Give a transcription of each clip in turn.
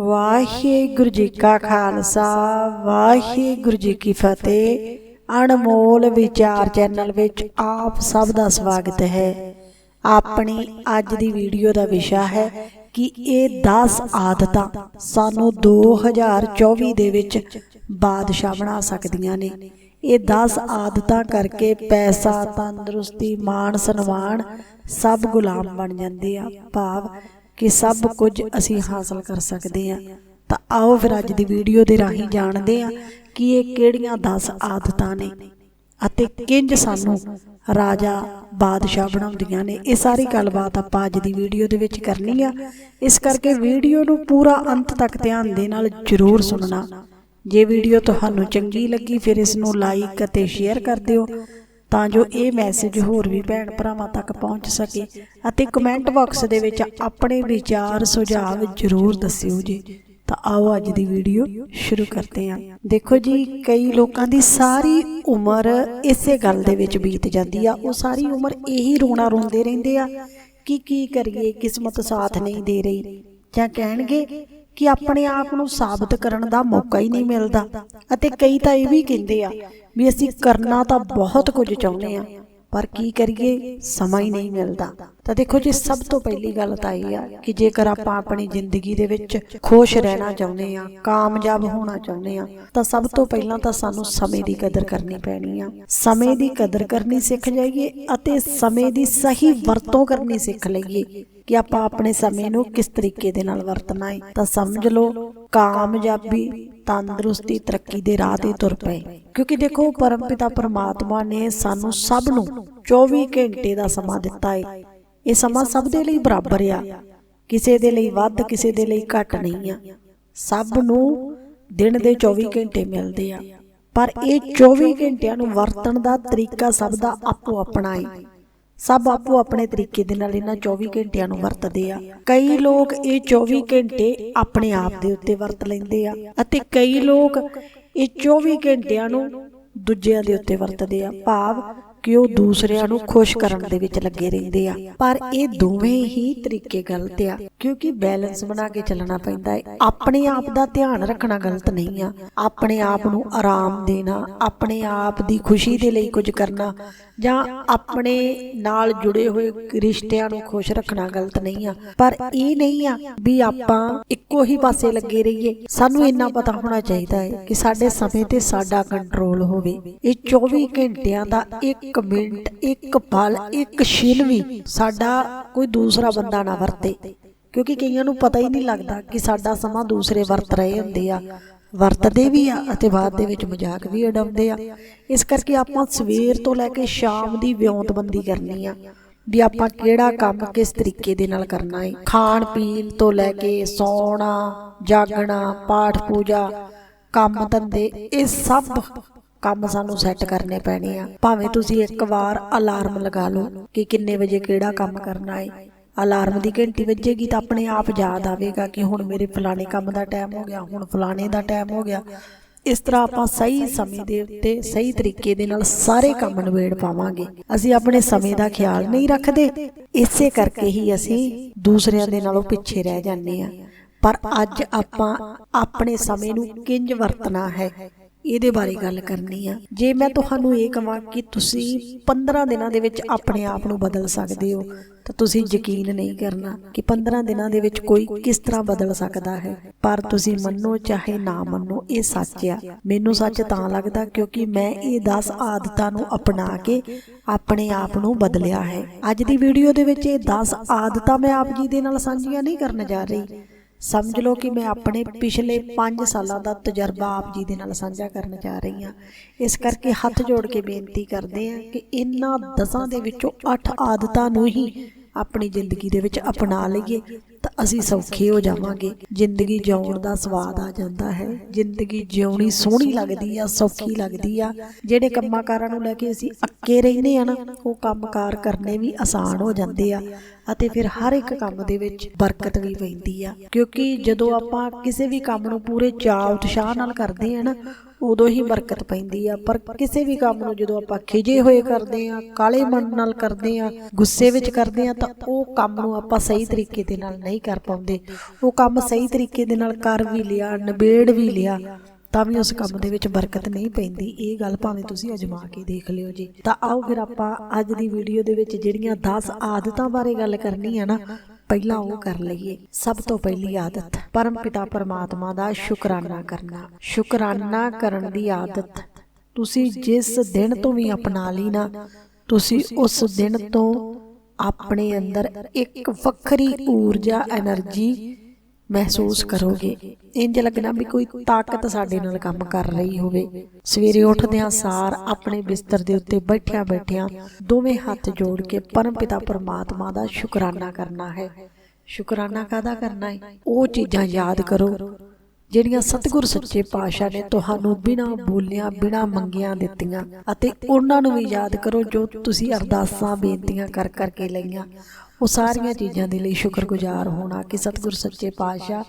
ਵਾਹਿਗੁਰੂ ਜੀ ਕਾ ਖਾਲਸਾ, ਵਾਹਿਗੁਰੂ ਜੀ ਕੀ ਫਤਿਹ। ਅਨਮੋਲ ਵਿਚਾਰ ਚੈਨਲ ਵਿੱਚ ਆਪ ਸਭ ਦਾ ਸਵਾਗਤ ਹੈ। ਆਪਣੀ ਅੱਜ ਦੀ ਵੀਡੀਓ ਦਾ ਵਿਸ਼ਾ ਹੈ ਕਿ ਇਹ 10 ਆਦਤਾਂ ਸਾਨੂੰ 2024 ਦੇ ਵਿੱਚ ਬਾਦਸ਼ਾਹ ਬਣਾ ਸਕਦੀਆਂ ਨੇ। ਇਹ 10 ਆਦਤਾਂ ਕਰਕੇ ਪੈਸਾ, ਤੰਦਰੁਸਤੀ, ਮਾਣ, ਸਨਮਾਨ ਸਭ ਗੁਲਾਮ ਬਣ ਜਾਂਦੇ ਆ। ਭਾਵ ਕਿ ਸਭ ਕੁਝ ਅਸੀਂ ਹਾਸਲ ਕਰ ਸਕਦੇ ਹਾਂ। ਤਾਂ ਆਓ ਫਿਰ ਅੱਜ ਦੀ ਵੀਡੀਓ ਦੇ ਰਾਹੀਂ ਜਾਣਦੇ ਹਾਂ ਕਿ ਇਹ ਕਿਹੜੀਆਂ 10 ਆਦਤਾਂ ਨੇ ਅਤੇ ਕਿੰਜ ਸਾਨੂੰ ਰਾਜਾ ਬਾਦਸ਼ਾਹ ਬਣਾਉਂਦੀਆਂ ਨੇ। ਇਹ ਸਾਰੀ ਗੱਲਬਾਤ ਆਪਾਂ ਅੱਜ ਦੀ ਵੀਡੀਓ ਦੇ ਵਿੱਚ ਕਰਨੀ ਆ। ਇਸ ਕਰਕੇ ਵੀਡੀਓ ਨੂੰ ਪੂਰਾ ਅੰਤ ਤੱਕ ਧਿਆਨ ਦੇ ਨਾਲ ਜ਼ਰੂਰ ਸੁਣਨਾ। ਜੇ ਵੀਡੀਓ ਤੁਹਾਨੂੰ ਚੰਗੀ ਲੱਗੀ ਫਿਰ ਇਸ ਨੂੰ ਲਾਈਕ ਅਤੇ ਸ਼ੇਅਰ ਕਰ ਦਿਓ। ਤਾਂ ਜੋ ਇਹ ਮੈਸੇਜ ਹੋਰ ਵੀ ਭੈਣ ਭਰਾਵਾਂ ਤੱਕ ਪਹੁੰਚ ਸਕੇ ਅਤੇ ਕਮੈਂਟ ਬਾਕਸ ਦੇ ਵਿੱਚ ਆਪਣੇ ਵਿਚਾਰ ਸੁਝਾਅ ਜ਼ਰੂਰ ਦੱਸਿਓ ਜੀ। ਤਾਂ ਆਓ ਅੱਜ ਦੀ ਵੀਡੀਓ ਸ਼ੁਰੂ ਕਰਦੇ ਹਾਂ। ਦੇਖੋ ਜੀ ਕਈ ਲੋਕਾਂ ਦੀ ਸਾਰੀ ਉਮਰ ਇਸੇ ਗੱਲ ਦੇ ਵਿੱਚ ਬੀਤ ਜਾਂਦੀ ਆ। ਉਹ ਸਾਰੀ ਉਮਰ ਇਹੀ ਰੋਣਾ ਰੋਂਦੇ ਰਹਿੰਦੇ ਆ ਕਿ ਕੀ ਕਰੀਏ ਕਿਸਮਤ ਸਾਥ ਨਹੀਂ ਦੇ ਰਹੀ। ਜਾਂ ਕਹਿਣਗੇ ਕਿ ਆਪਣੇ ਆਪ ਨੂੰ ਸਾਬਤ ਕਰਨ ਦਾ ਮੌਕਾ ਹੀ ਨਹੀਂ ਮਿਲਦਾ। ਅਤੇ ਕਈ ਤਾਂ ਇਹ ਵੀ ਕਹਿੰਦੇ ਆ ਵੀ ਅਸੀਂ ਕਰਨਾ ਤਾਂ ਬਹੁਤ ਕੁਝ ਚਾਹੁੰਦੇ ਆ ਪਰ ਕੀ ਕਰੀਏ? ਸਮਾਂ ਹੀ ਨਹੀਂ ਮਿਲਦਾ। ਤਾਂ ਦੇਖੋ ਜੀ, ਸਭ ਤੋਂ ਪਹਿਲੀ ਗੱਲ ਤਾਂ ਇਹ ਆ ਕਿ ਜੇਕਰ ਆਪਾਂ ਆਪਣੀ ਜ਼ਿੰਦਗੀ ਦੇ ਵਿੱਚ ਖੁਸ਼ ਰਹਿਣਾ ਚਾਹੁੰਦੇ ਆ ਕਾਮਯਾਬ ਹੋਣਾ ਚਾਹੁੰਦੇ ਆ ਤਾਂ ਸਭ ਤੋਂ ਪਹਿਲਾਂ ਤਾਂ ਸਾਨੂੰ ਸਮੇਂ ਦੀ ਕਦਰ ਕਰਨੀ ਪੈਣੀ ਆ। ਸਮੇਂ ਦੀ ਕਦਰ ਕਰਨੀ ਸਿੱਖ ਜਾਈਏ ਅਤੇ ਸਮੇਂ ਦੀ ਸਹੀ ਵਰਤੋਂ ਕਰਨੀ ਸਿੱਖ ਲਈਏ ਕਿ ਆਪਾਂ ਆਪਣੇ ਸਮੇਂ ਨੂੰ ਕਿਸ ਤਰੀਕੇ ਦੇ ਨਾਲ ਵਰਤਣਾ ਹੈ। ਤਾਂ ਸਮਝ ਲਓ, ਕਾਮਯਾਬੀ, ਤੰਦਰੁਸਤੀ, ਤਰੱਕੀ ਦੇ ਰਾਹ ਤੇ ਤੁਰ ਪਏ। ਕਿਉਂਕਿ ਦੇਖੋ ਪਰਮਪਿਤਾ ਪਰਮਾਤਮਾ ਨੇ ਸਾਨੂੰ ਸਭ ਨੂੰ 24 ਘੰਟੇ ਦਾ ਸਮਾਂ ਦਿੱਤਾ ਹੈ। ਇਹ ਸਮਾਂ ਸਭ ਦੇ ਲਈ ਬਰਾਬਰ ਆ। ਕਿਸੇ ਦੇ ਲਈ ਵੱਧ ਕਿਸੇ ਦੇ ਲਈ ਘੱਟ ਨਹੀਂ ਆ। ਸਭ ਨੂੰ ਦਿਨ ਦੇ 24 ਘੰਟੇ ਮਿਲਦੇ ਆ। ਪਰ ਇਹ 24 ਘੰਟਿਆਂ ਨੂੰ ਵਰਤਣ ਦਾ ਤਰੀਕਾ ਸਭ ਦਾ ਆਪੋ ਆਪਣਾ ਹੈ ਸਭ ਆਪੋ ਆਪਣੇ ਤਰੀਕੇ ਦੇ ਨਾਲ ਇਹਨਾਂ 24 ਘੰਟਿਆਂ ਨੂੰ ਵਰਤਦੇ ਆ। ਕਈ ਲੋਕ ਇਹ 24 ਘੰਟੇ ਆਪਣੇ ਆਪ ਦੇ ਉੱਤੇ ਵਰਤ ਲੈਂਦੇ ਆ। ਅਤੇ ਕਈ ਲੋਕ ਇਹ 24 ਘੰਟਿਆਂ ਨੂੰ ਦੂਜਿਆਂ ਦੇ ਉੱਤੇ ਵਰਤਦੇ ਆ। ਭਾਵ ਕਿ ਉਹ ਦੂਸਰਿਆਂ ਨੂੰ ਖੁਸ਼ ਕਰਨ ਦੇ ਵਿੱਚ ਲੱਗੇ ਰਹਿੰਦੇ ਆ। ਪਰ ਇਹ ਦੋਵੇਂ ਹੀ ਤਰੀਕੇ ਗਲਤ ਆ, ਕਿਉਂਕਿ ਬੈਲੈਂਸ ਬਣਾ ਕੇ ਚੱਲਣਾ ਪੈਂਦਾ ਹੈ ਆਪਣੇ ਆਪ ਦਾ ਧਿਆਨ ਰੱਖਣਾ ਗਲਤ ਨਹੀਂ ਆ। ਆਪਣੇ ਆਪ ਨੂੰ ਆਰਾਮ ਦੇਣਾ, ਆਪਣੇ ਆਪ ਦੀ ਖੁਸ਼ੀ ਦੇ ਲਈ ਕੁਝ ਕਰਨਾ, ਜਾਂ ਆਪਣੇ ਨਾਲ ਜੁੜੇ ਹੋਏ ਰਿਸ਼ਤਿਆਂ ਨੂੰ ਖੁਸ਼ ਰੱਖਣਾ ਗਲਤ ਨਹੀਂ ਆ। ਪਰ ਇਹ ਨਹੀਂ ਆ ਵੀ ਆਪਾਂ ਇੱਕੋ ਹੀ ਪਾਸੇ ਲੱਗੇ ਰਹੀਏ। ਸਾਨੂੰ ਇੰਨਾ ਪਤਾ ਹੋਣਾ ਚਾਹੀਦਾ ਹੈ ਕਿ ਸਾਡੇ ਸਮੇਂ ਤੇ ਸਾਡਾ ਕੰਟਰੋਲ ਹੋਵੇ। ਇਹ 24 ਘੰਟਿਆਂ ਦਾ ਇੱਕ ਮਿੰਟ, ਇੱਕ ਪਲ ਇੱਕ ਛਿਨ ਵੀ ਸਾਡਾ ਕੋਈ ਦੂਸਰਾ ਬੰਦਾ ਨਾ ਵਰਤੇ। ਕਿਉਂਕਿ ਕਈਆਂ ਨੂੰ ਪਤਾ ਹੀ ਨਹੀਂ ਲੱਗਦਾ ਕਿ ਸਾਡਾ ਸਮਾਂ ਦੂਸਰੇ ਵਰਤ ਰਹੇ ਹੁੰਦੇ ਆ। ਵਰਤਦੇ ਵੀ ਆ ਅਤੇ ਬਾਅਦ ਦੇ ਵਿੱਚ ਮਜ਼ਾਕ ਵੀ ਉਡਾਉਂਦੇ ਆ। ਇਸ ਕਰਕੇ ਆਪਾਂ ਸਵੇਰ ਤੋਂ ਲੈ ਕੇ ਸ਼ਾਮ ਦੀ ਵਿਉਂਤਬੰਦੀ ਕਰਨੀ ਆ ਵੀ ਆਪਾਂ ਕਿਹੜਾ ਕੰਮ ਕਿਸ ਤਰੀਕੇ ਦੇ ਨਾਲ ਕਰਨਾ ਹੈ ਖਾਣ ਪੀਣ ਤੋਂ ਲੈ ਕੇ ਸੌਣਾ, ਜਾਗਣਾ, ਪਾਠ ਪੂਜਾ, ਕੰਮ ਧੰਦੇ, ਇਹ ਸਭ ਕੰਮ ਸਾਨੂੰ ਸੈੱਟ ਕਰਨੇ ਪੈਣੇ ਆ। ਭਾਵੇਂ ਤੁਸੀਂ ਇੱਕ ਵਾਰ ਅਲਾਰਮ ਲਗਾ ਲਓ ਕਿ ਕਿੰਨੇ ਵਜੇ ਕਿਹੜਾ ਕੰਮ ਕਰਨਾ ਹੈ ਅਲਾਰਮ ਦੀ ਘੰਟੀ ਵੱਜੇਗੀ ਤਾਂ ਆਪਣੇ ਆਪ ਯਾਦ ਆਵੇਗਾ ਕਿ ਹੁਣ ਮੇਰੇ ਫਲਾਣੇ ਕੰਮ ਦਾ ਟਾਈਮ ਹੋ ਗਿਆ, ਹੁਣ ਫਲਾਣੇ ਦਾ ਟਾਈਮ ਹੋ ਗਿਆ। ਇਸ ਤਰ੍ਹਾਂ ਆਪਾਂ ਸਹੀ ਸਮੇਂ ਦੇ ਉੱਤੇ ਸਹੀ ਤਰੀਕੇ ਦੇ ਨਾਲ ਸਾਰੇ ਕੰਮ ਨਿਬੇੜ ਪਾਵਾਂਗੇ। ਅਸੀਂ ਆਪਣੇ ਸਮੇਂ ਦਾ ਖਿਆਲ ਨਹੀਂ ਰੱਖਦੇ। ਇਸੇ ਕਰਕੇ ਹੀ ਅਸੀਂ ਦੂਸਰਿਆਂ ਦੇ ਨਾਲੋਂ ਪਿੱਛੇ ਰਹਿ ਜਾਂਦੇ ਆ ਪਰ ਅੱਜ ਆਪਾਂ ਆਪਣੇ ਸਮੇਂ ਨੂੰ ਕਿੰਜ ਵਰਤਣਾ ਹੈ? ਇਹਦੇ ਬਾਰੇ ਗੱਲ ਕਰਨੀ ਆ। ਜੇ ਮੈਂ ਤੁਹਾਨੂੰ ਇਹ ਕਹਾਂ ਕਿ ਤੁਸੀਂ 15 ਦਿਨਾਂ ਦੇ ਵਿੱਚ ਆਪਣੇ ਆਪ ਨੂੰ ਬਦਲ ਸਕਦੇ ਹੋ, ਤਾਂ ਤੁਸੀਂ ਯਕੀਨ ਨਹੀਂ ਕਰਨਾ ਕਿ 15 ਦਿਨਾਂ ਦੇ ਵਿੱਚ ਕੋਈ ਕਿਸ ਤਰ੍ਹਾਂ ਬਦਲ ਸਕਦਾ ਹੈ। ਪਰ ਤੁਸੀਂ ਮੰਨੋ ਚਾਹੇ ਨਾ ਮੰਨੋ, ਇਹ ਸੱਚ ਆ। ਮੈਨੂੰ ਸੱਚ ਤਾਂ ਲੱਗਦਾ ਕਿਉਂਕਿ ਮੈਂ ਇਹ 10 ਆਦਤਾਂ ਨੂੰ ਅਪਣਾ ਕੇ ਆਪਣੇ ਆਪ ਨੂੰ ਬਦਲਿਆ ਹੈ। ਅੱਜ ਦੀ ਵੀਡੀਓ ਦੇ ਵਿੱਚ ਇਹ 10 ਆਦਤਾਂ ਮੈਂ ਆਪ ਜੀ ਦੇ ਨਾਲ ਸਾਂਝੀਆਂ ਨਹੀਂ ਕਰਨ ਜਾ ਰਹੀ। ਸਮਝ ਲਓ ਕਿ ਮੈਂ ਆਪਣੇ ਪਿਛਲੇ 5 ਸਾਲਾਂ ਦਾ ਤਜਰਬਾ ਆਪ ਜੀ ਦੇ ਨਾਲ ਸਾਂਝਾ ਕਰਨ ਜਾ ਰਹੀ ਹਾਂ। ਇਸ ਕਰਕੇ ਹੱਥ ਜੋੜ ਕੇ ਬੇਨਤੀ ਕਰਦੇ ਹਾਂ ਕਿ ਇਹਨਾਂ ਦਸਾਂ ਦੇ ਵਿੱਚੋਂ 8 ਆਦਤਾਂ ਨੂੰ ਹੀ ਆਪਣੀ ਜ਼ਿੰਦਗੀ ਦੇ ਵਿੱਚ ਅਪਣਾ ਲਈਏ, ਤਾਂ ਅਸੀਂ ਸੌਖੇ ਹੋ ਜਾਵਾਂਗੇ। ਜ਼ਿੰਦਗੀ ਜਿਉਣ ਦਾ ਸਵਾਦ ਆ ਜਾਂਦਾ ਹੈ। ਜ਼ਿੰਦਗੀ ਜਿਉਣੀ ਸੋਹਣੀ ਲੱਗਦੀ ਆ, ਸੌਖੀ ਲੱਗਦੀ ਆ। ਜਿਹੜੇ ਕੰਮਾਂ-ਕਾਰਾਂ ਨੂੰ ਲੈ ਕੇ ਅਸੀਂ ਅੱਕੇ ਰਹਿੰਦੇ ਆ ਨਾ, ਉਹ ਕੰਮਕਾਰ ਕਰਨੇ ਵੀ ਆਸਾਨ ਹੋ ਜਾਂਦੇ ਆ। ਅਤੇ ਫਿਰ ਹਰ ਇੱਕ ਕੰਮ ਦੇ ਵਿੱਚ ਬਰਕਤ ਵੀ ਪੈਂਦੀ ਆ। ਕਿਉਂਕਿ ਜਦੋਂ ਆਪਾਂ ਕਿਸੇ ਵੀ ਕੰਮ ਨੂੰ ਪੂਰੇ ਚਾਅ ਉਤਸ਼ਾਹ ਨਾਲ ਕਰਦੇ ਆ ਨਾ ਉਦੋਂ ਹੀ ਬਰਕਤ ਪੈਂਦੀ ਆ। ਪਰ ਕਿਸੇ ਵੀ ਕੰਮ ਨੂੰ ਜਦੋਂ ਆਪਾਂ ਖਿਜੇ ਹੋਏ ਕਰਦੇ ਆ, ਕਾਲੇ ਮਨ ਨਾਲ ਕਰਦੇ ਆ, ਗੁੱਸੇ ਵਿੱਚ ਕਰਦੇ ਆ, ਤਾਂ ਉਹ ਕੰਮ ਨੂੰ ਆਪਾਂ ਸਹੀ ਤਰੀਕੇ ਦੇ ਨਾਲ ਨਹੀਂ ਕਰ ਪਾਉਂਦੇ। ਉਹ ਕੰਮ ਸਹੀ ਤਰੀਕੇ ਦੇ ਨਾਲ ਕਰ ਵੀ ਲਿਆ, ਨਿਬੇੜ ਵੀ ਲਿਆ, ਤਾਂ ਵੀ ਉਸ ਕੰਮ ਦੇ ਵਿੱਚ ਬਰਕਤ ਨਹੀਂ ਪੈਂਦੀ। ਇਹ ਗੱਲ ਭਾਵੇਂ ਤੁਸੀਂ ਅਜਮਾ ਕੇ ਦੇਖ ਲਿਓ ਜੀ। ਤਾਂ ਆਓ ਫਿਰ ਆਪਾਂ ਅੱਜ ਦੀ ਵੀਡੀਓ ਦੇ ਵਿੱਚ ਜਿਹੜੀਆਂ 10 ਆਦਤਾਂ ਬਾਰੇ ਗੱਲ ਕਰਨੀ ਹੈ ਨਾ ਪਹਿਲਾਂ ਉਹ ਕਰ ਲਈਏ। ਸਭ ਤੋਂ ਪਹਿਲੀ ਆਦਤ ਪਰਮ ਪਿਤਾ ਪਰਮਾਤਮਾ ਦਾ ਸ਼ੁਕਰਾਨਾ ਕਰਨਾ। ਸ਼ੁਕਰਾਨਾ ਕਰਨ ਦੀ ਆਦਤ। ਤੁਸੀਂ ਜਿਸ ਦਿਨ ਤੋਂ ਵੀ ਅਪਣਾ ਲਈ ਨਾ ਤੁਸੀਂ ਉਸ ਦਿਨ ਤੋਂ ਆਪਣੇ ਅੰਦਰ ਇੱਕ ਵੱਖਰੀ ਊਰਜਾ એનર્ਜੀ ਮਹਿਸੂਸ ਕਰੋਗੇ। ਇੰਜ ਲੱਗਣਾ ਵੀ ਕੋਈ ਤਾਕਤ ਸਾਡੇ ਨਾਲ ਕੰਮ ਕਰ ਰਹੀ ਹੋਵੇ। ਸਵੇਰੇ ਉੱਠਦਿਆਂ ਸਾਰ ਆਪਣੇ ਬਿਸਤਰ ਦੇ ਉੱਤੇ ਬੈਠਿਆਂ ਬੈਠਿਆਂ ਦੋਵੇਂ ਹੱਥ ਜੋੜ ਕੇ ਪਰਮਪਿਤਾ ਪਰਮਾਤਮਾ ਦਾ ਸ਼ੁਕਰਾਨਾ ਕਰਨਾ ਹੈ। ਸ਼ੁਕਰਾਨਾ ਕਾਦਾ ਕਰਨਾ ਹੈ। ਉਹ ਚੀਜ਼ਾਂ ਯਾਦ ਕਰੋ। ਜਿਹੜੀਆਂ ਸਤਿਗੁਰ ਸੱਚੇ ਪਾਤਸ਼ਾਹ ਨੇ ਤੁਹਾਨੂੰ ਬਿਨਾਂ ਬੋਲਿਆਂ, ਬਿਨਾਂ ਮੰਗਿਆਂ ਦਿੱਤੀਆਂ ਅਤੇ ਉਹਨਾਂ ਨੂੰ ਵੀ ਯਾਦ ਕਰੋ ਜੋ ਤੁਸੀਂ ਅਰਦਾਸਾਂ, ਬੇਨਤੀਆਂ ਕਰ ਕਰਕੇ ਲਈਆਂ। ਉਹ ਸਾਰੀਆਂ ਚੀਜ਼ਾਂ ਦੇ ਲਈ ਸ਼ੁਕਰਗੁਜ਼ਾਰ ਹੋਣਾ ਕਿ ਸਤਿਗੁਰ ਸੱਚੇ ਪਾਤਸ਼ਾਹ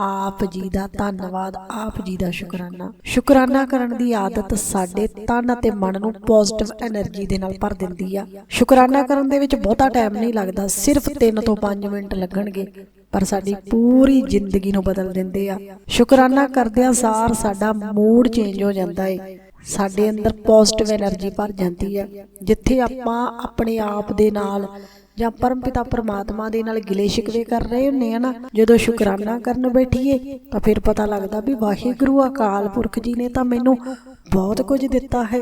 ਆਪ ਜੀ ਦਾ ਧੰਨਵਾਦ, ਆਪ ਜੀ ਦਾ ਸ਼ੁਕਰਾਨਾ। ਸ਼ੁਕਰਾਨਾ ਕਰਨ ਦੀ ਆਦਤ ਸਾਡੇ ਤਨ ਅਤੇ ਮਨ ਨੂੰ ਪੋਜ਼ਿਟਿਵ એનર્ਜੀ ਦੇ ਨਾਲ ਭਰ ਦਿੰਦੀ ਆ। ਸ਼ੁਕਰਾਨਾ ਕਰਨ ਦੇ ਵਿੱਚ ਬਹੁਤਾ ਟਾਈਮ ਨਹੀਂ ਲੱਗਦਾ, ਸਿਰਫ 3 ਤੋਂ 5 ਮਿੰਟ ਲੱਗਣਗੇ। ਪਰ ਸਾਡੀ ਪੂਰੀ ਜ਼ਿੰਦਗੀ ਨੂੰ ਬਦਲ ਦਿੰਦੇ ਆ। ਸ਼ੁਕਰਾਨਾ ਕਰਦਿਆਂ ਸਾਰ ਸਾਡਾ ਮੂਡ ਚੇਂਜ ਹੋ ਜਾਂਦਾ ਏ। ਸਾਡੇ ਅੰਦਰ ਪੋਜ਼ਿਟਿਵ એનર્ਜੀ ਭਰ ਜਾਂਦੀ ਹੈ ਜਿੱਥੇ ਆਪਾਂ ਆਪਣੇ ਆਪ ਦੇ ਨਾਲ ਜਾਂ ਪਰਮ ਪਿਤਾ ਪਰਮਾਤਮਾ ਦੇ ਨਾਲ ਗਿਲੇ ਸ਼ਿਕਵੇ ਕਰ ਰਹੇ ਹੁੰਨੇ ਆ ਨਾ, ਜਦੋਂ ਸ਼ੁਕਰਾਨਾ ਕਰਨ ਬੈਠੀਏ, ਤਾਂ ਫਿਰ ਪਤਾ ਲੱਗਦਾ ਵੀ ਵਾਹਿਗੁਰੂ ਅਕਾਲ ਪੁਰਖ ਜੀ ਨੇ ਤਾਂ ਮੈਨੂੰ ਬਹੁਤ ਕੁਝ ਦਿੱਤਾ ਹੈ।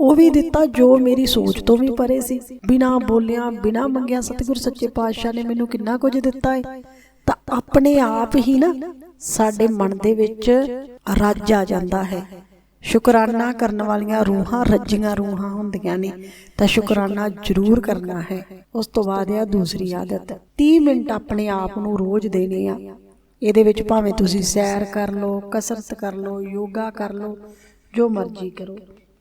ਉਹ ਵੀ ਦਿੱਤਾ ਜੋ ਮੇਰੀ ਸੋਚ ਤੋਂ ਵੀ ਪਰੇ ਸੀ। ਬਿਨਾ ਬੋਲਿਆਂ, ਬਿਨਾ ਮੰਗਿਆ ਸਤਿਗੁਰ ਸੱਚੇ ਪਾਤਸ਼ਾਹ ਨੇ ਮੈਨੂੰ ਕਿੰਨਾ ਕੁਝ ਦਿੱਤਾ ਹੈ ਤਾਂ ਆਪਣੇ ਆਪ ਹੀ ਨਾ ਸਾਡੇ ਮਨ ਦੇ ਵਿੱਚ ਰੱਜ ਆ ਜਾਂਦਾ ਹੈ। ਸ਼ੁਕਰਾਨਾ ਕਰਨ ਵਾਲੀਆਂ ਰੂਹਾਂ ਰੱਜੀਆਂ ਰੂਹਾਂ ਹੁੰਦੀਆਂ ਨੇ। ਤਾਂ ਸ਼ੁਕਰਾਨਾ ਜ਼ਰੂਰ ਕਰਨਾ ਹੈ। ਉਸ ਤੋਂ ਬਾਅਦ ਆ ਦੂਸਰੀ ਆਦਤ। 30 ਮਿੰਟ ਆਪਣੇ ਆਪ ਨੂੰ ਰੋਜ਼ ਦੇਣੇ ਆ। ਇਹਦੇ ਵਿੱਚ ਭਾਵੇਂ ਤੁਸੀਂ ਸੈਰ ਕਰ ਲਓ, ਕਸਰਤ ਕਰ ਲਓ, ਯੋਗਾ ਕਰ ਲਓ, ਜੋ ਮਰਜ਼ੀ ਕਰੋ।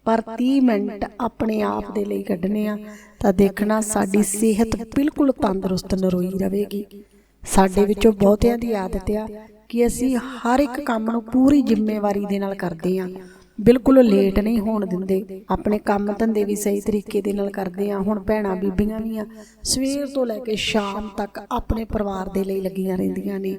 ਪਰ 30 ਮਿੰਟ ਆਪਣੇ ਆਪ ਦੇ ਲਈ ਕੱਢਣੇ ਆ, ਤਾਂ ਦੇਖਣਾ ਸਾਡੀ ਸਿਹਤ ਬਿਲਕੁਲ ਤੰਦਰੁਸਤ ਨਰੋਈ ਰਹੇਗੀ ਸਾਡੇ ਵਿੱਚੋਂ ਬਹੁਤਿਆਂ ਦੀ ਆਦਤ ਆ ਕਿ ਅਸੀਂ ਹਰ ਇੱਕ ਕੰਮ ਨੂੰ ਪੂਰੀ ਜ਼ਿੰਮੇਵਾਰੀ ਦੇ ਨਾਲ ਕਰਦੇ ਆ। ਬਿਲਕੁਲ ਲੇਟ ਨਹੀਂ ਹੋਣ ਦਿੰਦੇ। ਆਪਣੇ ਕੰਮ ਧੰਦੇ ਵੀ ਸਹੀ ਤਰੀਕੇ ਦੇ ਨਾਲ ਕਰਦੇ ਆ। ਹੁਣ ਭੈਣਾਂ ਬੀਬੀਆਂ ਵੀ ਆ। ਸਵੇਰ ਤੋਂ ਲੈ ਕੇ ਸ਼ਾਮ ਤੱਕ ਆਪਣੇ ਪਰਿਵਾਰ ਦੇ ਲਈ ਲੱਗੀਆਂ ਰਹਿੰਦੀਆਂ ਨੇ।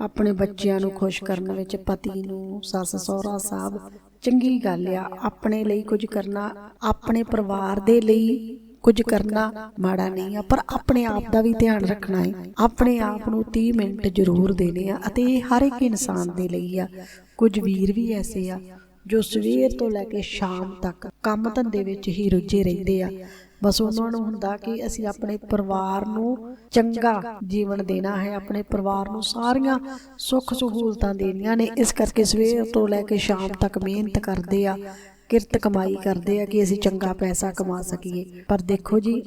ਆਪਣੇ ਬੱਚਿਆਂ ਨੂੰ ਖੁਸ਼ ਕਰਨ ਵਿੱਚ ਪਤੀ ਨੂੰ, ਸੱਸ, ਸਹੁਰਾ ਸਾਹਿਬ, ਚੰਗੀ ਗੱਲ ਆ, ਆਪਣੇ ਲਈ ਕੁਝ ਕਰਨਾ, ਆਪਣੇ ਪਰਿਵਾਰ ਦੇ ਲਈ ਕੁਝ ਕਰਨਾ ਮਾੜਾ ਨਹੀਂ ਆ, ਪਰ ਆਪਣੇ ਆਪ ਦਾ ਵੀ ਧਿਆਨ ਰੱਖਣਾ ਹੈ ਆਪਣੇ ਆਪ ਨੂੰ 30 ਮਿੰਟ ਜ਼ਰੂਰ ਦੇਣੇ ਆ ਅਤੇ ਇਹ ਹਰ ਇੱਕ ਇਨਸਾਨ ਦੇ ਲਈ ਆ। ਕੁਝ ਵੀਰ ਵੀ ਐਸੇ ਆ ਜੋ ਸਵੇਰ ਤੋਂ ਲੈ ਕੇ ਸ਼ਾਮ ਤੱਕ ਕੰਮ ਧੰਦੇ ਵਿੱਚ ਹੀ ਰੁੱਝੇ ਰਹਿੰਦੇ ਆ। ਬਸ ਉਹਨਾਂ ਨੂੰ ਹੁੰਦਾ ਕਿ ਅਸੀਂ ਆਪਣੇ ਪਰਿਵਾਰ ਨੂੰ ਚੰਗਾ ਜੀਵਨ ਦੇਣਾ ਹੈ, ਆਪਣੇ ਪਰਿਵਾਰ ਨੂੰ ਸਾਰੀਆਂ ਸੁੱਖ ਸਹੂਲਤਾਂ ਦੇਣੀਆਂ ਨੇ। ਇਸ ਕਰਕੇ ਸਵੇਰ ਤੋਂ ਲੈ ਕੇ ਸ਼ਾਮ ਤੱਕ ਮਿਹਨਤ ਕਰਦੇ ਆ, ਕਿਰਤ ਕਮਾਈ ਕਰਦੇ ਆ ਕਿ ਅਸੀਂ ਚੰਗਾ ਪੈਸਾ ਕਮਾ ਸਕੀਏ। ਪਰ ਦੇਖੋ ਜੀ,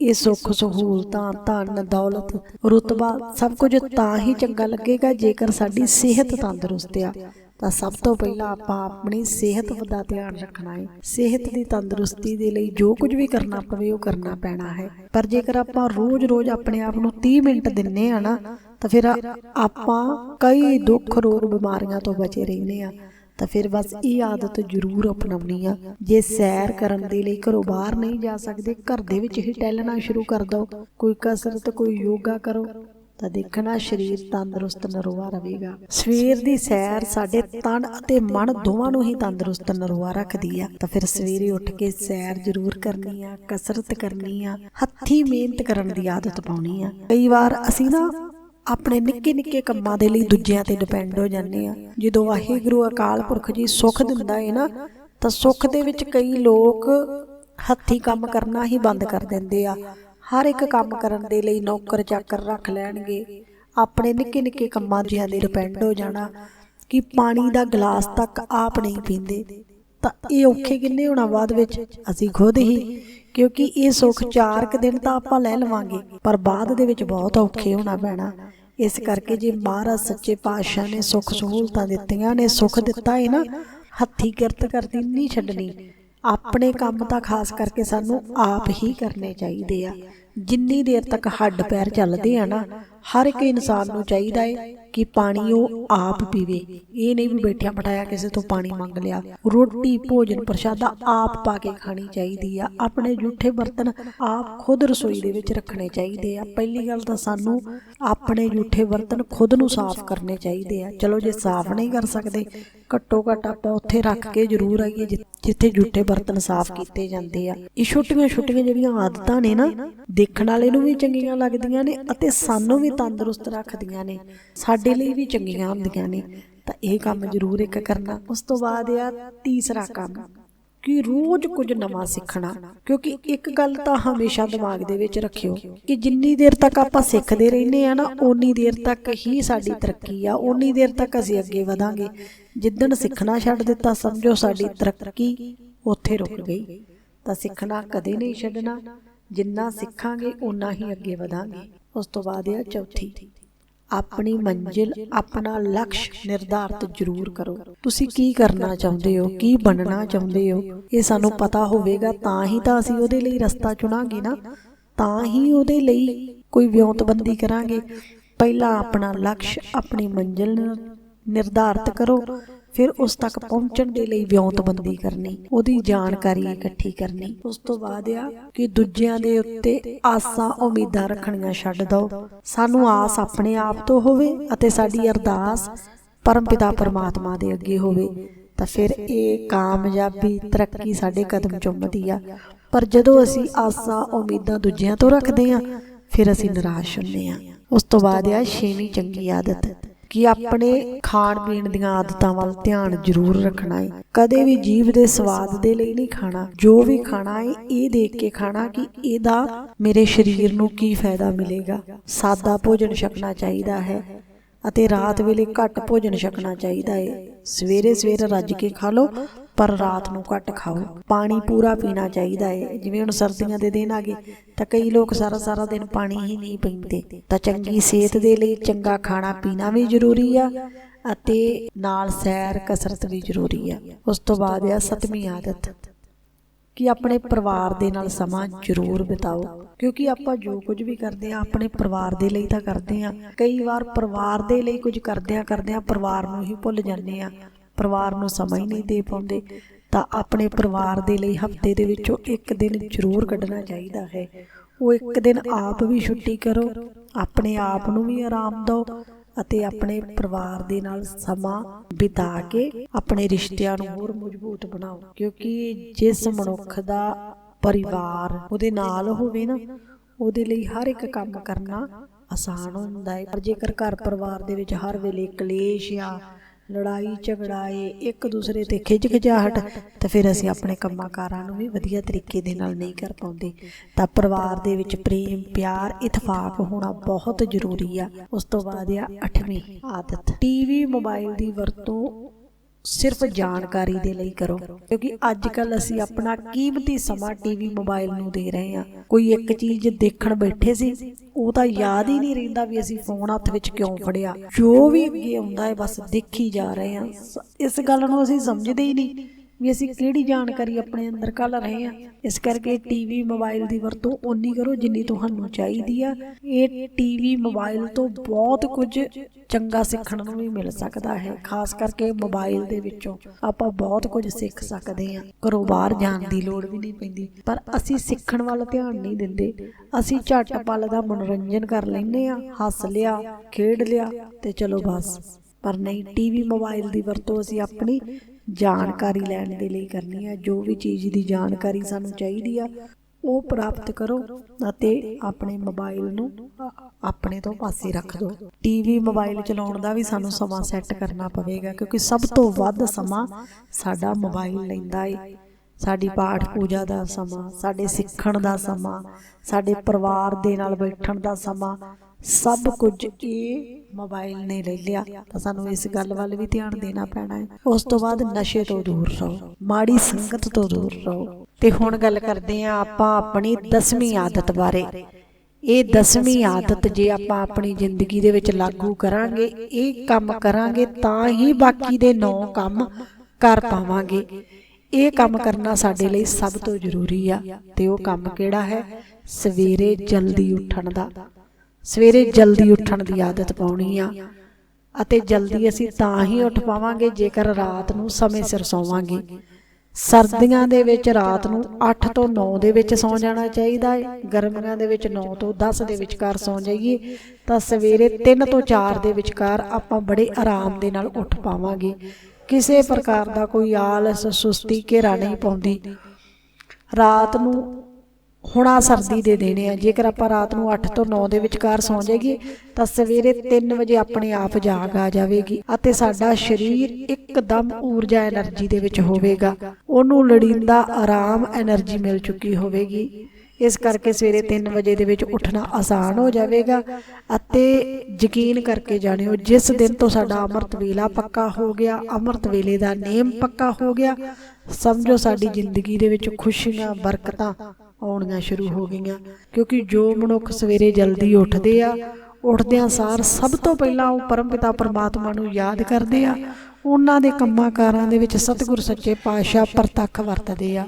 ਇਹ ਸੁੱਖ ਸਹੂਲਤਾਂ, ਧਨ, ਦੌਲਤ, ਰੁਤਬਾ ਸਭ ਕੁਝ ਤਾਂ ਹੀ ਚੰਗਾ ਲੱਗੇਗਾ ਜੇਕਰ ਸਾਡੀ ਸਿਹਤ ਤੰਦਰੁਸਤ ਆ। ਤਾਂ ਸਭ ਤੋਂ ਪਹਿਲਾਂ ਆਪਾਂ ਆਪਣੀ ਸਿਹਤ ਦਾ ਧਿਆਨ ਰੱਖਣਾ ਹੈ। ਸਿਹਤ ਦੀ ਤੰਦਰੁਸਤੀ ਦੇ ਲਈ ਜੋ ਕੁਝ ਵੀ ਕਰਨਾ ਪਵੇ ਉਹ ਕਰਨਾ ਪੈਣਾ ਹੈ। ਪਰ ਜੇਕਰ ਆਪਾਂ ਰੋਜ਼-ਰੋਜ਼ ਆਪਣੇ ਆਪ ਨੂੰ 30 ਮਿੰਟ ਦਿੰਨੇ ਆ ਨਾ, ਤਾਂ ਫਿਰ ਆਪਾਂ ਕਈ ਦੁੱਖ ਰੋਗ ਬਿਮਾਰੀਆਂ ਤੋਂ ਬਚੇ ਰਹਿੰਦੇ ਆ। ਤਾਂ ਫਿਰ ਬਸ ਇਹ ਆਦਤ ਜ਼ਰੂਰ ਅਪਣਾਉਣੀ ਆ। ਜੇ ਸੈਰ ਕਰਨ ਦੇ ਲਈ ਘਰੋਂ ਬਾਹਰ ਨਹੀਂ ਜਾ ਸਕਦੇ, ਘਰ ਦੇ ਵਿੱਚ ਹੀ ਟਹਿਲਣਾ ਸ਼ੁਰੂ ਕਰ ਦਿਓ। ਕੋਈ ਕਸਰਤ, ਕੋਈ ਯੋਗਾ ਕਰੋ। ਤਾਂ ਦੇਖਣਾ ਸਰੀਰ ਤੰਦਰੁਸਤ ਨਰੋਆ ਰਹੇਗਾ। ਸਵੇਰ ਦੀ ਸੈਰ ਸਾਡੇ ਤਨ ਅਤੇ ਮਨ ਦੋਵਾਂ ਨੂੰ ਹੀ ਤੰਦਰੁਸਤ ਨਰੋਆ ਰੱਖਦੀ ਆ। ਤਾਂ ਫਿਰ ਸਵੇਰੇ ਉੱਠ ਕੇ ਸੈਰ ਜ਼ਰੂਰ ਕਰਨੀ ਆ, ਕਸਰਤ ਕਰਨੀ ਆ, ਹੱਥੀ ਮਿਹਨਤ ਕਰਨ ਦੀ ਆਦਤ ਪਾਉਣੀ ਆ। ਕਈ ਵਾਰ ਅਸੀਂ ਨਾ ਆਪਣੇ ਨਿੱਕੇ ਨਿੱਕੇ ਕੰਮਾਂ ਦੇ ਲਈ ਦੂਜਿਆਂ ਤੇ ਡਿਪੈਂਡ ਹੋ ਜਾਂਦੇ ਆ। ਜਦੋਂ ਵਾਹਿਗੁਰੂ ਅਕਾਲ ਪੁਰਖ ਜੀ ਸੁੱਖ ਦਿੰਦਾ ਹੈ ਨਾ, ਤਾਂ ਸੁੱਖ ਦੇ ਵਿੱਚ ਕਈ ਲੋਕ ਹੱਥੀ ਕੰਮ ਕਰਨਾ ਹੀ ਬੰਦ ਕਰ ਦਿੰਦੇ ਆ। ਹਰ ਇੱਕ ਕੰਮ ਕਰਨ ਦੇ ਲਈ ਨੌਕਰ ਚਾਕਰ ਰੱਖ ਲੈਣਗੇ। ਆਪਣੇ ਨਿੱਕੇ ਨਿੱਕੇ ਕੰਮਾਂ ਜਿਹਾਂ ਦੇ ਡਿਪੈਂਡ ਹੋ ਜਾਣਾ ਕਿ ਪਾਣੀ ਦਾ ਗਲਾਸ ਤੱਕ ਆਪ ਨਹੀਂ ਪੀਂਦੇ। ਤਾਂ ਇਹ ਔਖੇ ਕਿੰਨੇ ਹੋਣਾ ਬਾਅਦ ਵਿੱਚ? ਅਸੀਂ ਖੁਦ ਹੀ, ਕਿਉਂਕਿ ਇਹ ਸੁੱਖ ਚਾਰ ਕੁ ਦਿਨ ਤਾਂ ਆਪਾਂ ਲੈ ਲਵਾਂਗੇ। ਪਰ ਬਾਅਦ ਦੇ ਵਿੱਚ ਬਹੁਤ ਔਖੇ ਹੋਣਾ ਪੈਣਾ। ਇਸ ਕਰਕੇ ਜੇ ਮਹਾਰਾਜ ਸੱਚੇ ਪਾਤਸ਼ਾਹ ਨੇ ਸੁੱਖ ਸਹੂਲਤਾਂ ਦਿੱਤੀਆਂ ਨੇ, ਸੁੱਖ ਦਿੱਤਾ ਹੈ ਨਾ, ਹੱਥੀ ਕਿਰਤ ਕਰਦੀ, ਨਹੀਂ ਛੱਡਣੀ। ਆਪਣੇ ਕੰਮ ਤਾਂ ਖਾਸ ਕਰਕੇ ਸਾਨੂੰ ਆਪ ਹੀ ਕਰਨੇ ਚਾਹੀਦੇ ਆ। ਜਿੰਨੀ ਦੇਰ ਤੱਕ ਹੱਡ ਪੈਰ ਚੱਲਦੇ ਆ ਨਾ, ਹਰ ਇੱਕ ਇਨਸਾਨ ਨੂੰ ਚਾਹੀਦਾ ਹੈ ਕਿ ਪਾਣੀ ਉਹ ਆਪ ਪੀਵੇ। ਇਹ ਨਹੀਂ ਵੀ ਬੈਠਿਆ ਬਿਠਾਇਆ ਕਿਸੇ ਤੋਂ ਪਾਣੀ ਮੰਗ ਲਿਆ। ਰੋਟੀ, ਭੋਜਨ, ਪ੍ਰਸ਼ਾਦਾ ਆਪ ਪਾ ਕੇ ਖਾਣੀ ਚਾਹੀਦੀ ਆ। ਆਪਣੇ ਜੂਠੇ ਬਰਤਨ ਆਪ ਖੁਦ ਰਸੋਈ ਦੇ ਵਿੱਚ ਰੱਖਣੇ ਚਾਹੀਦੇ ਆ। ਪਹਿਲੀ ਗੱਲ ਤਾਂ ਸਾਨੂੰ ਆਪਣੇ ਜੂਠੇ ਬਰਤਨ ਖੁਦ ਨੂੰ ਸਾਫ਼ ਕਰਨੇ ਚਾਹੀਦੇ ਆ। ਚਲੋ ਜੇ ਸਾਫ਼ ਨਹੀਂ ਕਰ ਸਕਦੇ, ਘੱਟੋ ਘੱਟ ਆਪਾਂ ਉੱਥੇ ਰੱਖ ਕੇ ਜ਼ਰੂਰ ਆਈਏ ਜਿੱਥੇ ਜੂਠੇ ਬਰਤਨ ਸਾਫ਼ ਕੀਤੇ ਜਾਂਦੇ ਆ। ਇਹ ਛੋਟੀਆਂ ਛੋਟੀਆਂ ਜਿਹੜੀਆਂ ਆਦਤਾਂ ਨੇ ਨਾ ਦੇਖਣ ਵਾਲੇ ਨੂੰ ਵੀ ਚੰਗੀਆਂ ਲੱਗਦੀਆਂ ਨੇ ਅਤੇ ਸਾਨੂੰ ਵੀ ਤੰਦਰੁਸਤ ਰੱਖਦੀਆਂ ਨੇ, ਸਾਡੇ ਲਈ ਵੀ ਚੰਗੀਆਂ ਹੁੰਦੀਆਂ ਨੇ। ਤਾਂ ਇਹ ਕੰਮ ਜ਼ਰੂਰ ਇੱਕ ਕਰਨਾ। ਉਸ ਤੋਂ ਬਾਅਦ ਆ ਤੀਸਰਾ ਕੰਮ, ਕਿ ਰੋਜ਼ ਕੁਝ ਨਵਾਂ ਸਿੱਖਣਾ। ਕਿਉਂਕਿ ਇੱਕ ਗੱਲ ਤਾਂ ਹਮੇਸ਼ਾ ਦਿਮਾਗ ਦੇ ਵਿੱਚ ਰੱਖਿਓ, ਕਿ ਜਿੰਨੀ ਦੇਰ ਤੱਕ ਆਪਾਂ ਸਿੱਖਦੇ ਰਹਿੰਦੇ ਆ ਨਾ, ਓਨੀ ਦੇਰ ਤੱਕ ਹੀ ਸਾਡੀ ਤਰੱਕੀ ਆ, ਓਨੀ ਦੇਰ ਤੱਕ ਅਸੀਂ ਅੱਗੇ ਵਧਾਂਗੇ। ਜਿੱਦਣ ਸਿੱਖਣਾ ਛੱਡ ਦਿੱਤਾ, ਸਮਝੋ ਸਾਡੀ ਤਰੱਕੀ ਉੱਥੇ ਰੁਕ ਗਈ। ਤਾਂ ਸਿੱਖਣਾ ਕਦੇ ਨਹੀਂ ਛੱਡਣਾ। ਜਿੰਨਾ ਸਿੱਖਾਂਗੇ ਓਨਾ ਹੀ ਅੱਗੇ ਵਧਾਂਗੇ। ਉਸ ਤੋਂ ਬਾਅਦ ਆ ਚੌਥੀ। ਆਪਣੀ ਮੰਜ਼ਿਲ ਆਪਣਾ ਲਕਸ਼ ਨਿਰਧਾਰਤ ਜ਼ਰੂਰ ਕਰੋ। ਤੁਸੀਂ ਕੀ ਕਰਨਾ ਚਾਹੁੰਦੇ ਹੋ? ਕੀ ਬਣਨਾ ਚਾਹੁੰਦੇ ਹੋ? ਇਹ ਸਾਨੂੰ ਪਤਾ ਹੋਵੇਗਾ ਤਾਂ ਹੀ ਤਾਂ ਅਸੀਂ ਉਹਦੇ ਲਈ ਰਸਤਾ ਚੁਣਾਂਗੇ ਨਾ। ਤਾਂ ਹੀ ਉਹਦੇ ਲਈ ਕੋਈ ਵਿਉਂਤਬੰਦੀ ਕਰਾਂਗੇ। ਪਹਿਲਾਂ ਆਪਣਾ ਲਕਸ਼ ਆਪਣੀ ਮੰਜ਼ਿਲ ਨਿਰ- ਨਿਰਧਾਰਤ ਕਰੋ। ਫਿਰ ਉਸ ਤੱਕ ਪਹੁੰਚਣ ਦੇ ਲਈ ਵਿਉਂਤਬੰਦੀ ਕਰਨੀ ਉਹਦੀ ਜਾਣਕਾਰੀ ਇਕੱਠੀ ਕਰਨੀ। ਉਸ ਤੋਂ ਬਾਅਦ ਆ ਕਿ ਦੂਜਿਆਂ ਦੇ ਉੱਤੇ ਆਸਾਂ ਉਮੀਦਾਂ ਰੱਖਣੀਆਂ ਛੱਡ ਦਿਓ। ਸਾਨੂੰ ਆਸ ਆਪਣੇ ਆਪ ਤੋਂ ਹੋਵੇ ਅਤੇ ਸਾਡੀ ਅਰਦਾਸ ਪਰਮਪਿਤਾ ਪਰਮਾਤਮਾ ਦੇ ਅੱਗੇ ਹੋਵੇ ਤਾਂ ਫਿਰ ਇਹ ਕਾਮਯਾਬੀ ਤਰੱਕੀ ਸਾਡੇ ਕਦਮ ਚੁੰਮਦੀ ਆ। ਪਰ ਜਦੋਂ ਅਸੀਂ ਆਸਾਂ ਉਮੀਦਾਂ ਦੂਜਿਆਂ ਤੋਂ ਰੱਖਦੇ ਆ ਫਿਰ ਅਸੀਂ ਨਿਰਾਸ਼ ਹੁੰਦੇ ਆ ਉਸ ਤੋਂ ਬਾਅਦ ਆ ਛੇਵੀਂ ਚੰਗੀ ਆਦਤ। ਕਿ ਆਪਣੇ ਖਾਣ ਪੀਣ ਦੀਆਂ ਆਦਤਾਂ ਵੱਲ ਧਿਆਨ ਜ਼ਰੂਰ ਰੱਖਣਾ ਹੈ ਕਦੇ ਵੀ ਜੀਭ ਦੇ ਸਵਾਦ ਦੇ ਲਈ ਨਹੀਂ ਖਾਣਾ। ਜੋ ਵੀ ਖਾਣਾ ਹੈ ਇਹ ਦੇਖ ਕੇ ਖਾਣਾ ਕਿ ਇਹਦਾ ਮੇਰੇ ਸਰੀਰ ਨੂੰ ਕੀ ਫਾਇਦਾ ਮਿਲੇਗਾ। ਸਾਦਾ ਭੋਜਨ ਛਕਣਾ ਚਾਹੀਦਾ ਹੈ ਅਤੇ ਰਾਤ ਵੇਲੇ ਘੱਟ ਭੋਜਨ ਛਕਣਾ ਚਾਹੀਦਾ ਹੈ ਸਵੇਰੇ ਸਵੇਰੇ ਰੱਜ ਕੇ ਖਾ ਲਓ। ਪਰ ਰਾਤ ਨੂੰ ਘੱਟ ਖਾਓ। ਪਾਣੀ ਪੂਰਾ ਪੀਣਾ ਚਾਹੀਦਾ ਹੈ ਜਿਵੇਂ ਹੁਣ ਸਰਦੀਆਂ ਦੇ ਦਿਨ ਆ ਗਏ, ਤਾਂ ਕਈ ਲੋਕ ਸਾਰਾ ਸਾਰਾ ਦਿਨ ਪਾਣੀ ਹੀ ਨਹੀਂ ਪੀਂਦੇ। ਤਾਂ ਚੰਗੀ ਸਿਹਤ ਦੇ ਲਈ ਚੰਗਾ ਖਾਣਾ ਪੀਣਾ ਵੀ ਜ਼ਰੂਰੀ ਆ ਅਤੇ ਨਾਲ ਸੈਰ ਕਸਰਤ ਵੀ ਜ਼ਰੂਰੀ ਆ। ਉਸ ਤੋਂ ਬਾਅਦ ਆ ਸਤਵੀਂ ਆਦਤ। ਕਿ ਆਪਣੇ ਪਰਿਵਾਰ ਦੇ ਨਾਲ ਸਮਾਂ ਜ਼ਰੂਰ ਬਿਤਾਓ। ਕਿਉਂਕਿ ਆਪਾਂ ਜੋ ਕੁਝ ਵੀ ਕਰਦੇ ਆ ਆਪਣੇ ਪਰਿਵਾਰ ਦੇ ਲਈ ਤਾਂ ਕਰਦੇ ਆ ਕਈ ਵਾਰ ਪਰਿਵਾਰ ਦੇ ਲਈ ਕੁਝ ਕਰਦਿਆਂ ਕਰਦਿਆਂ ਪਰਿਵਾਰ ਨੂੰ ਹੀ ਭੁੱਲ ਜਾਂਦੇ ਆ ਪਰਿਵਾਰ ਨੂੰ ਸਮਾਂ ਹੀ ਨਹੀਂ ਦੇ ਪਾਉਂਦੇ, ਤਾਂ ਆਪਣੇ ਪਰਿਵਾਰ ਦੇ ਲਈ ਹਫ਼ਤੇ ਦੇ ਵਿੱਚੋਂ ਇੱਕ ਦਿਨ ਜ਼ਰੂਰ ਕੱਢਣਾ ਚਾਹੀਦਾ ਹੈ। ਉਹ ਇੱਕ ਦਿਨ ਆਪ ਵੀ ਛੁੱਟੀ ਕਰੋ, ਆਪਣੇ ਆਪ ਨੂੰ ਵੀ ਆਰਾਮ ਦਿਓ ਅਤੇ ਆਪਣੇ ਪਰਿਵਾਰ ਦੇ ਨਾਲ ਸਮਾਂ ਬਿਤਾ ਕੇ ਆਪਣੇ ਰਿਸ਼ਤਿਆਂ ਨੂੰ ਹੋਰ ਮਜ਼ਬੂਤ ਬਣਾਓ। ਕਿਉਂਕਿ ਜਿਸ ਮਨੁੱਖ ਦਾ ਪਰਿਵਾਰ ਉਹਦੇ ਨਾਲ ਹੋਵੇ ਨਾ, ਉਹਦੇ ਲਈ ਹਰ ਇੱਕ ਕੰਮ ਕਰਨਾ ਆਸਾਨ ਹੁੰਦਾ ਹੈ। ਪਰ ਜੇਕਰ ਘਰ ਪਰਿਵਾਰ ਦੇ ਵਿੱਚ ਹਰ ਵੇਲੇ ਕਲੇਸ਼ ਜਾਂ ਲੜਾਈ, ਝਗੜਾਏ ਇੱਕ ਦੂਸਰੇ ਤੇ ਖਿੱਚ ਖਿਜਾਹਟ ਤਾਂ ਫਿਰ ਅਸੀਂ ਆਪਣੇ ਕੰਮਾਂ ਕਾਰਾਂ ਨੂੰ ਵੀ ਵਧੀਆ ਤਰੀਕੇ ਦੇ ਨਾਲ ਨਹੀਂ ਕਰ ਪਾਉਂਦੇ। ਤਾਂ ਪਰਿਵਾਰ ਦੇ ਵਿੱਚ ਪ੍ਰੇਮ, ਪਿਆਰ, ਇਤਫਾਕ ਹੋਣਾ ਬਹੁਤ ਜ਼ਰੂਰੀ ਆ। ਉਸ ਤੋਂ ਬਾਅਦ ਆ ਅੱਠਵੀਂ ਆਦਤ। ਟੀਵੀ, ਮੋਬਾਈਲ ਦੀ ਵਰਤੋਂ ਸਿਰਫ ਜਾਣਕਾਰੀ ਦੇ ਲਈ ਕਰੋ। ਕਿਉਂਕਿ ਅੱਜ ਕੱਲ ਅਸੀਂ ਆਪਣਾ ਕੀਮਤੀ ਸਮਾਂ ਟੀਵੀ ਮੋਬਾਈਲ ਨੂੰ ਦੇ ਰਹੇ ਹਾਂ। ਕੋਈ ਇੱਕ ਚੀਜ਼ ਦੇਖਣ ਬੈਠੇ ਸੀ, ਉਹ ਤਾਂ ਯਾਦ ਹੀ ਨਹੀਂ ਰਹਿੰਦਾ ਵੀ ਅਸੀਂ ਫੋਨ ਹੱਥ ਵਿੱਚ ਕਿਉਂ ਫੜਿਆ। ਜੋ ਵੀ ਅੱਗੇ ਆਉਂਦਾ ਹੈ, ਬਸ ਦੇਖੀ ਜਾ ਰਹੇ ਹਾਂ। ਇਸ ਗੱਲ ਨੂੰ ਅਸੀਂ ਸਮਝਦੇ ਹੀ ਨਹੀਂ। ਵੀ ਅਸੀਂ ਕਿਹੜੀ ਜਾਣਕਾਰੀ ਆਪਣੇ ਅੰਦਰ ਕੱਲ ਰਹੇ ਹਾਂ। ਇਸ ਕਰਕੇ ਟੀਵੀ ਮੋਬਾਈਲ ਦੀ ਵਰਤੋਂ ਓਨੀ ਕਰੋ ਜਿੰਨੀ ਤੁਹਾਨੂੰ ਚਾਹੀਦੀ ਆ। ਇਹ ਟੀਵੀ ਮੋਬਾਈਲ ਤੋਂ ਬਹੁਤ ਕੁਝ ਚੰਗਾ ਸਿੱਖਣ ਨੂੰ ਵੀ ਮਿਲ ਸਕਦਾ ਹੈ। ਖਾਸ ਕਰਕੇ ਮੋਬਾਈਲ ਦੇ ਵਿੱਚੋਂ ਆਪਾਂ ਬਹੁਤ ਕੁਝ ਸਿੱਖ ਸਕਦੇ ਹਾਂ। ਘਰੋਂ ਬਾਹਰ ਜਾਣ ਦੀ ਲੋੜ ਵੀ ਨਹੀਂ ਪੈਂਦੀ। ਪਰ ਅਸੀਂ ਸਿੱਖਣ ਵੱਲ ਧਿਆਨ ਨਹੀਂ ਦਿੰਦੇ। ਅਸੀਂ ਝੱਟ ਪਲ ਦਾ ਮਨੋਰੰਜਨ ਕਰ ਲੈਂਦੇ ਆ ਹੱਸ ਲਿਆ, ਖੇਡ ਲਿਆ ਤੇ ਚਲੋ ਬਸ। ਪਰ ਨਹੀਂ, ਟੀਵੀ ਮੋਬਾਈਲ ਦੀ ਵਰਤੋਂ ਅਸੀਂ ਆਪਣੀ ਜਾਣਕਾਰੀ ਲੈਣ ਦੇ ਲਈ ਕਰਨੀ ਹੈ। ਜੋ ਵੀ ਚੀਜ਼ ਦੀ ਜਾਣਕਾਰੀ ਸਾਨੂੰ ਚਾਹੀਦੀ ਆ ਉਹ ਪ੍ਰਾਪਤ ਕਰੋ ਅਤੇ ਆਪਣੇ ਮੋਬਾਈਲ ਨੂੰ ਆਪਣੇ ਤੋਂ ਪਾਸੇ ਰੱਖ ਦਿਓ। ਟੀਵੀ ਮੋਬਾਈਲ ਚਲਾਉਣ ਦਾ ਵੀ ਸਾਨੂੰ ਸਮਾਂ ਸੈੱਟ ਕਰਨਾ ਪਵੇਗਾ ਕਿਉਂਕਿ ਸਭ ਤੋਂ ਵੱਧ ਸਮਾਂ ਸਾਡਾ ਮੋਬਾਈਲ ਲੈਂਦਾ ਏ। ਸਾਡੀ ਪਾਠ ਪੂਜਾ ਦਾ ਸਮਾਂ ਸਾਡੇ ਸਿੱਖਣ ਦਾ ਸਮਾਂ ਸਾਡੇ ਪਰਿਵਾਰ ਦੇ ਨਾਲ ਬੈਠਣ ਦਾ ਸਮਾਂ ਸਭ ਕੁਝ ਇਹ ਮੋਬਾਈਲ ਨੇ ਲੈ ਲਿਆ। ਤਾਂ ਸਾਨੂੰ ਇਸ ਗੱਲ ਵੱਲ ਵੀ ਧਿਆਨ ਦੇਣਾ ਪੈਣਾ ਹੈ। ਉਸ ਤੋਂ ਬਾਅਦ ਨਸ਼ੇ ਤੋਂ ਦੂਰ ਰਹੋ, ਮਾੜੀ ਸੰਗਤ ਤੋਂ ਦੂਰ ਰਹੋ। ਤੇ ਹੁਣ ਗੱਲ ਕਰਦੇ ਹਾਂ ਆਪਾਂ ਆਪਣੀ 10ਵੀਂ ਆਦਤ ਬਾਰੇ। ਇਹ 10ਵੀਂ ਆਦਤ ਜੇ ਆਪਾਂ ਆਪਣੀ ਜ਼ਿੰਦਗੀ ਦੇ ਵਿੱਚ ਲਾਗੂ ਕਰਾਂਗੇ, ਇਹ ਕੰਮ ਕਰਾਂਗੇ, ਤਾਂ ਹੀ ਬਾਕੀ ਦੇ 9 ਕੰਮ ਕਰ ਪਾਵਾਂਗੇ। ਇਹ ਕੰਮ ਕਰਨਾ ਸਾਡੇ ਲਈ ਸਭ ਤੋਂ ਜ਼ਰੂਰੀ ਆ। ਤੇ ਉਹ ਕੰਮ ਕਿਹੜਾ ਹੈ? ਸਵੇਰੇ ਜਲਦੀ ਉੱਠਣ ਦਾ। ਸਵੇਰੇ ਜਲਦੀ ਉੱਠਣ ਦੀ ਆਦਤ ਪਾਉਣੀ ਆ। ਅਤੇ ਜਲਦੀ ਅਸੀਂ ਤਾਂ ਹੀ ਉੱਠ ਪਾਵਾਂਗੇ ਜੇਕਰ ਰਾਤ ਨੂੰ ਸਮੇਂ ਸਿਰ ਸੌਵਾਂਗੇ। ਸਰਦੀਆਂ ਦੇ ਵਿੱਚ ਰਾਤ ਨੂੰ 8 ਤੋਂ 9 ਦੇ ਵਿੱਚ ਸੌ ਜਾਣਾ ਚਾਹੀਦਾ ਹੈ ਗਰਮੀਆਂ ਦੇ ਵਿੱਚ 9 ਤੋਂ 10 ਦੇ ਵਿਚਕਾਰ ਸੌਂ ਜਾਈਏ। ਤਾਂ ਸਵੇਰੇ 3 ਤੋਂ 4 ਦੇ ਵਿਚਕਾਰ ਆਪਾਂ ਬੜੇ ਆਰਾਮ ਦੇ ਨਾਲ ਉੱਠ ਪਾਵਾਂਗੇ। ਕਿਸੇ ਪ੍ਰਕਾਰ ਦਾ ਕੋਈ ਆਲਸ ਸੁਸਤੀ ਘੇਰਾ ਨਹੀਂ ਪਾਉਂਦੀ। ਰਾਤ ਨੂੰ ਹੁਣਾ ਸਰਦੀ ਦੇ ਦੇਣੇ ਆ, ਜੇਕਰ ਆਪਾਂ ਰਾਤ ਨੂੰ 8 ਤੋਂ 9 ਦੇ ਵਿਚਕਾਰ ਸੌਂ ਜਾਈਏ, ਤਾਂ ਸਵੇਰੇ 3 ਵਜੇ ਆਪਣੇ ਆਪ ਜਾਗ ਆ ਜਾਵੇਗੀ ਅਤੇ ਸਾਡਾ ਸਰੀਰ ਇੱਕਦਮ ਊਰਜਾ એનર્ਜੀ ਦੇ ਵਿੱਚ ਹੋਵੇਗਾ। ਉਹਨੂੰ ਲੜੀਂਦਾ ਆਰਾਮ એનર્ਜੀ ਮਿਲ ਚੁੱਕੀ ਹੋਵੇਗੀ। ਇਸ ਕਰਕੇ ਸਵੇਰੇ 3 ਵਜੇ ਦੇ ਵਿੱਚ ਉੱਠਣਾ ਆਸਾਨ ਹੋ ਜਾਵੇਗਾ ਅਤੇ ਯਕੀਨ ਕਰਕੇ ਜਾਣਿਓ, ਜਿਸ ਦਿਨ ਤੋਂ ਸਾਡਾ ਅਮਰਤ ਵੇਲਾ ਪੱਕਾ ਹੋ ਗਿਆ, ਅਮਰਤ ਵੇਲੇ ਦਾ ਨੇਮ ਪੱਕਾ ਹੋ ਗਿਆ, ਸਮਝੋ ਸਾਡੀ ਜ਼ਿੰਦਗੀ ਦੇ ਵਿੱਚ ਖੁਸ਼ੀਆਂ, ਬਰਕਤਾਂ ਆਉਣੀਆਂ ਸ਼ੁਰੂ ਹੋ ਗਈਆਂ। ਕਿਉਂਕਿ ਜੋ ਮਨੁੱਖ ਸਵੇਰੇ ਜਲਦੀ ਉੱਠਦੇ ਆ, ਉੱਠਦਿਆਂ ਸਾਰ ਸਭ ਤੋਂ ਪਹਿਲਾਂ ਉਹ ਪਰਮਪਿਤਾ ਪਰਮਾਤਮਾ ਨੂੰ ਯਾਦ ਕਰਦੇ ਆ। ਉਹਨਾਂ ਦੇ ਕੰਮਾਂ ਕਾਰਾਂ ਦੇ ਵਿੱਚ ਸਤਿਗੁਰ ਸੱਚੇ ਪਾਤਸ਼ਾਹ ਪ੍ਰਤੱਖ ਵਰਤਦੇ ਆ।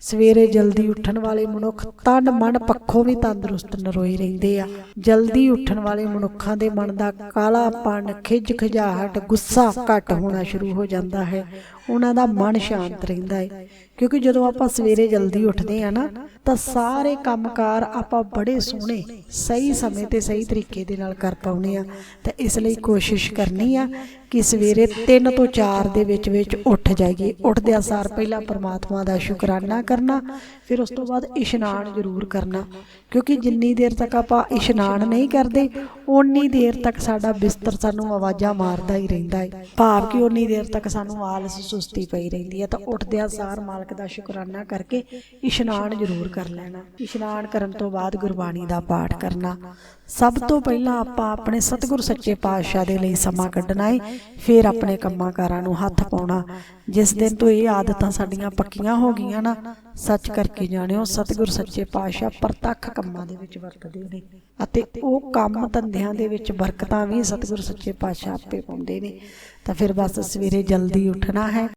ਸਵੇਰੇ ਜਲਦੀ ਉੱਠਣ ਵਾਲੇ ਮਨੁੱਖ ਤਨ ਮਨ ਪੱਖੋਂ ਵੀ ਤੰਦਰੁਸਤ ਨਰੋਏ ਰਹਿੰਦੇ ਆ। ਜਲਦੀ ਉੱਠਣ ਵਾਲੇ ਮਨੁੱਖਾਂ ਦੇ ਮਨ ਦਾ ਕਾਲਾਪਨ ਖਿਜ ਖਜਾਹਟ ਗੁੱਸਾ ਘੱਟ ਹੋਣਾ ਸ਼ੁਰੂ ਹੋ ਜਾਂਦਾ ਹੈ। ਉਹਨਾਂ ਦਾ ਮਨ ਸ਼ਾਂਤ ਰਹਿੰਦਾ ਹੈ। ਕਿਉਂਕਿ ਜਦੋਂ ਆਪਾਂ ਸਵੇਰੇ ਜਲਦੀ ਉੱਠਦੇ ਆ ਨਾ, ਤਾਂ ਸਾਰੇ ਕੰਮਕਾਰ ਆਪਾਂ ਬੜੇ ਸੋਹਣੇ, ਸਹੀ ਸਮੇਂ ਤੇ ਸਹੀ ਤਰੀਕੇ ਦੇ ਨਾਲ ਕਰ ਪਾਉਨੇ ਆ। ਤਾਂ ਇਸ ਲਈ ਕੋਸ਼ਿਸ਼ ਕਰਨੀ ਆ ਕਿ ਸਵੇਰੇ 3 ਤੋਂ 4 ਦੇ ਵਿੱਚ ਵਿੱਚ ਉੱਠ ਜਾਈਏ। ਉੱਠਦਿਆਂ ਸਾਰ ਪਹਿਲਾਂ ਪਰਮਾਤਮਾ ਦਾ ਸ਼ੁਕਰਾਨਾ ਕਰਨਾ, ਫਿਰ ਉਸ ਤੋਂ ਬਾਅਦ ਇਸ਼ਨਾਨ ਜ਼ਰੂਰ ਕਰਨਾ। ਕਿਉਂਕਿ ਜਿੰਨੀ ਦੇਰ ਤੱਕ ਆਪਾਂ ਇਸ਼ਨਾਨ ਨਹੀਂ ਕਰਦੇ, ਓਨੀ ਦੇਰ ਤੱਕ ਸਾਡਾ ਬਿਸਤਰ ਸਾਨੂੰ ਆਵਾਜ਼ਾਂ ਮਾਰਦਾ ਹੀ ਰਹਿੰਦਾ ਹੈ ਭਾਵ ਕਿ ਓਨੀ ਦੇਰ ਤੱਕ ਸਾਨੂੰ ਆਲਸ ਸੁਸਤੀ ਪਈ ਰਹਿੰਦੀ ਹੈ ਤਾਂ ਉੱਠਦਿਆਂ ਸਾਰ ਮਾਲਕ ਦਾ ਸ਼ੁਕਰਾਨਾ ਕਰਕੇ ਇਸ਼ਨਾਨ ਜ਼ਰੂਰ ਕਰ ਲੈਣਾ। ਇਸ਼ਨਾਨ ਕਰਨ ਤੋਂ ਬਾਅਦ ਗੁਰਬਾਣੀ ਦਾ ਪਾਠ ਕਰਨਾ। ਸਭ ਤੋਂ ਪਹਿਲਾਂ ਆਪਾਂ ਆਪਣੇ ਸਤਿਗੁਰ ਸੱਚੇ ਪਾਤਸ਼ਾਹ ਦੇ ਲਈ ਸਮਾਂ ਕੱਢਣਾ ਹੈ ਫਿਰ ਆਪਣੇ ਕੰਮਾਂ ਕਾਰਾਂ ਨੂੰ ਹੱਥ ਪਾਉਣਾ। ਜਿਸ ਦਿਨ ਤੋਂ ਇਹ ਆਦਤਾਂ ਸਾਡੀਆਂ ਪੱਕੀਆਂ ਹੋ ਗਈਆਂ ਨਾ, ਸੱਚ ਕਰਕੇ ਜਾਣਿਓ, ਸਤਿਗੁਰ ਸੱਚੇ ਪਾਤਸ਼ਾਹ ਪ੍ਰਤੱਖ ਕੰਮਾਂ ਦੇ ਵਿੱਚ ਵਰਤਦੇ ਨੇ ਅਤੇ ਉਹ ਕੰਮ ਧੰਦਿਆਂ ਦੇ ਵਿੱਚ ਬਰਕਤਾਂ ਵੀ ਸਤਿਗੁਰ ਸੱਚੇ ਪਾਤਸ਼ਾਹ ਆਪੇ ਪਾਉਂਦੇ ਨੇ। ਤਾਂ ਫਿਰ ਬਸ ਸਵੇਰੇ ਜਲਦੀ ਉੱਠਣਾ ਹੈ।